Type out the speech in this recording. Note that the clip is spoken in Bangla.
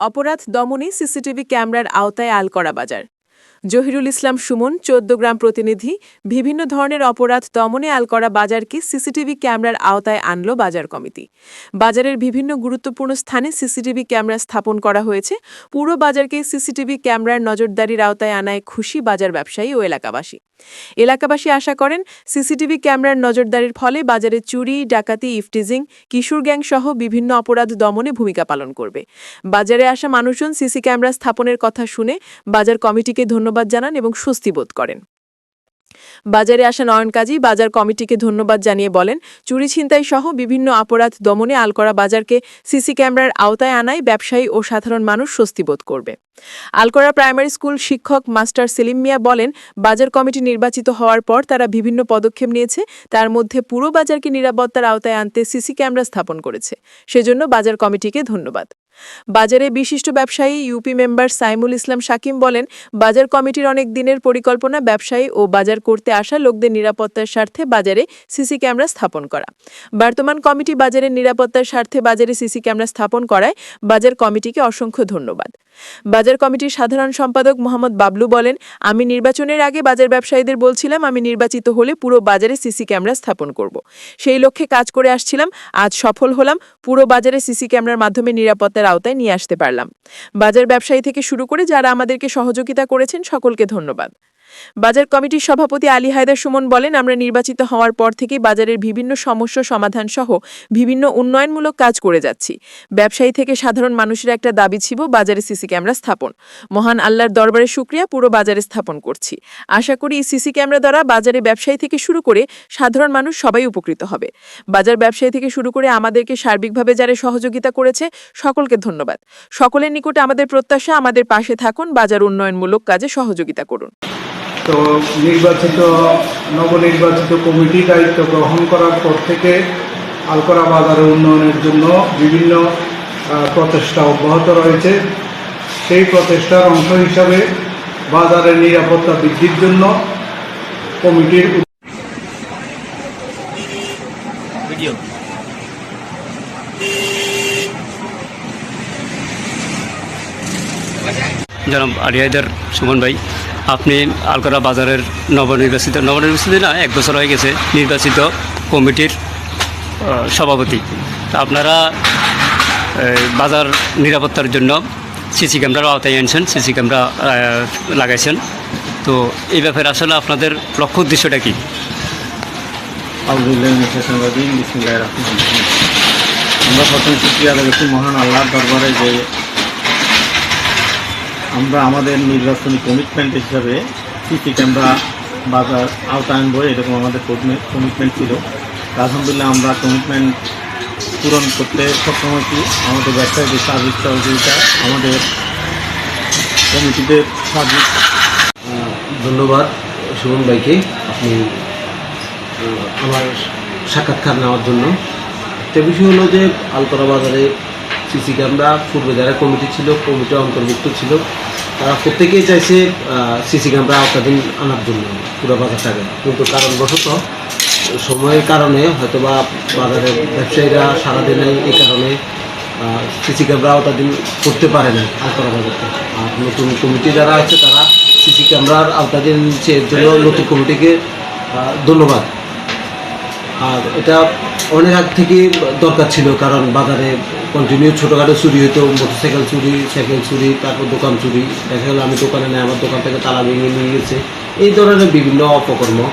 অপরাধ দমনে সিসিটিভি ক্যামেরার আওতায় আলকরা বাজার। জহিরুল ইসলাম সুমন চোদ্দগ্রাম প্রতিনিধি, বিভিন্ন ধরনের অপরাধ দমনে আলকরা বাজারকে সিসিটিভি ক্যামেরার আওতায় আনল বাজার কমিটি। বাজারের বিভিন্ন গুরুত্বপূর্ণ স্থানে সিসিটিভি ক্যামেরা স্থাপন করা হয়েছে। পুরো বাজারকে সিসিটিভি ক্যামেরার নজরদারির আওতায় আনায় খুশি বাজার ব্যবসায়ী ও এলাকাবাসী। এলাকাবাসী আশা করেন সিসিটিভি ক্যামেরার নজরদারির ফলে বাজারে চুরি, ডাকাতি, ইফটিজিং, কিশোর গ্যাং সহ বিভিন্ন অপরাধ দমনে ভূমিকা পালন করবে। বাজারে আসা মানুষজন সিসি ক্যামেরা স্থাপনের কথা শুনে বাজার কমিটিকে ধন্যবাদ জানান এবং স্বস্তি বোধ করেন। বাজারে আসা নয়ন কাজী, বাজার কমিটিকে ধন্যবাদ জানিয়ে বলেন, চুরি ছিনতাই সহ বিভিন্ন অপরাধ দমনে আলকরা বাজারকে সিসি ক্যামেরার আওতায় আনায় ব্যবসায়ী ও সাধারণ মানুষ স্বস্তি বোধ করবে। আলকরা প্রাইমারি স্কুল শিক্ষক মাস্টার সেলিম মিয়া বলেন, বাজার কমিটি নির্বাচিত হওয়ার পর তারা বিভিন্ন পদক্ষেপ নিয়েছে, তার মধ্যে পুরো বাজারকে নিরাপত্তার আওতায় আনতে সিসি ক্যামেরা স্থাপন করেছে। সেজন্য বাজার কমিটিকে ধন্যবাদ। বাজারে বিশিষ্ট ব্যবসায়ী ইউপি মেম্বার সাইমুল ইসলাম শাকিম বলেন, বাজার কমিটির অনেক দিনের পরিকল্পনা, ব্যবসায়ী ও বাজার করতে আসা লোকদের নিরাপত্তার স্বার্থে বাজারে সিসি ক্যামেরা স্থাপন করা। বর্তমান কমিটি বাজারের নিরাপত্তার স্বার্থে বাজারে সিসি ক্যামেরা স্থাপন করায় বাজার কমিটিকে অসংখ্য ধন্যবাদ। বাজার কমিটির সাধারণ সম্পাদক মোহাম্মদ বাবলু বলেন, আমি নির্বাচনের আগে বাজার ব্যবসায়ীদের বলছিলাম, আমি নির্বাচিত হলে পুরো বাজারে সিসি ক্যামেরা স্থাপন করব। সেই লক্ষ্যে কাজ করে আসছিলাম, আজ সফল হলাম, পুরো বাজারে সিসি ক্যামেরার মাধ্যমে নিরাপত্তার আওতায় নিয়ে আসতে পারলাম। বাজার ব্যবসায়ী থেকে শুরু করে যারা আমাদেরকে সহযোগিতা করেছেন, সকলকে ধন্যবাদ। বাজার কমিটির সভাপতি আলী হায়দার সুমন বলেন, আমরা নির্বাচিত হওয়ার পর থেকেই বাজারের বিভিন্ন সমস্যা সমাধান সহ বিভিন্ন উন্নয়নমূলক কাজ করে যাচ্ছি। ব্যবসায়ী থেকে সাধারণ মানুষের একটা দাবি ছিল, বাজারে সিসি ক্যামেরা স্থাপন। মহান আল্লাহর দরবারে শুক্রিয়া, পুরো বাজারে স্থাপন করছি। আশা করি এই সিসি ক্যামেরা দ্বারা বাজারে ব্যবসায়ী থেকে শুরু করে সাধারণ মানুষ সবাই উপকৃত হবে। বাজার ব্যবসায়ী থেকে শুরু করে আমাদেরকে সার্বিকভাবে যারা সহযোগিতা করেছে, সকলকে ধন্যবাদ। সকলের নিকটে আমাদের প্রত্যাশা, আমাদের পাশে থাকুন, বাজার উন্নয়নমূলক কাজে সহযোগিতা করুন। তো নির্বাচিত নবনির্বাচিত কমিটি দায়িত্ব গ্রহণ করার পর থেকে আলকরা বাজারের উন্নয়নের জন্য বিভিন্ন প্রচেষ্টা অব্যাহত রয়েছে। সেই প্রচেষ্টার অংশ হিসাবে বাজারের নিরাপত্তা বৃদ্ধির জন্য কমিটির ভিডিও। জনাব আলিয়াদার সুমন ভাই আপনি আলকরা বাজারের নবনির্বাচিত নবনির্বাচিত না, এক বছর হয়ে গেছে নির্বাচিত কমিটির সভাপতি। আপনারা বাজার নিরাপত্তার জন্য সিসি ক্যামেরার আওতায় আনছেন, সিসি ক্যামেরা লাগাইছেন। তো এই ব্যাপারে আসলে আপনাদের লক্ষ্য উদ্দেশ্যটা কী। আমরা প্রথমে শুক্রিয়া আদায় মহান আল্লাহর দরবারে যে আমরা আমাদের নির্বাচনী কমিটমেন্ট হিসাবে সিসি ক্যামেরা বাজার আওতায়ন আনব, এরকম আমাদের কমিটমেন্ট ছিল। আলহামদুলিল্লাহ আমরা কমিটমেন্ট পূরণ করতে সক্ষম হয়েছি। আমাদের ব্যবসায়ীদের সার্ভিস সহযোগিতা, আমাদের কমিটিদের সার্ভিস ধন্যবাদ সুমন ভাইকে। আপনি আমার সাক্ষাৎকার নেওয়ার জন্য। একটা বিষয় হলো যে আলতরা বাজারে সিসি ক্যামেরা পূর্বে যারা কমিটি ছিল কমিটি অন্তর্ভুক্ত ছিল। তারা প্রত্যেকেই চাইছে সিসি ক্যামেরা আওতাধীন আনার জন্য পুরো বাজারটাকে। কিন্তু কারণবশত সময়ের কারণে হয়তোবা বাজারের ব্যবসায়ীরা সারাদিনে এই কারণে সিসি ক্যামেরা আওতাধীন করতে পারে না আলতরা বাজারটা। আর নতুন কমিটি যারা আছে, তারা সিসি ক্যামেরার আওতাধীন নিচ্ছে এর জন্য নতুন কমিটিকে ধন্যবাদ। আর এটা অনেক আগ থেকে দরকার ছিল, কারণ বাজারে কন্টিনিউ ছোটোখাটো চুরি হতো মোটরসাইকেল চুরি সাইকেল চুরি, তারপর দোকান চুরি। দেখা গেলো আমি দোকানে নেই, আমার দোকান থেকে তালা ভেঙে নিয়ে গেছে। এই ধরনের বিভিন্ন অপকর্ম।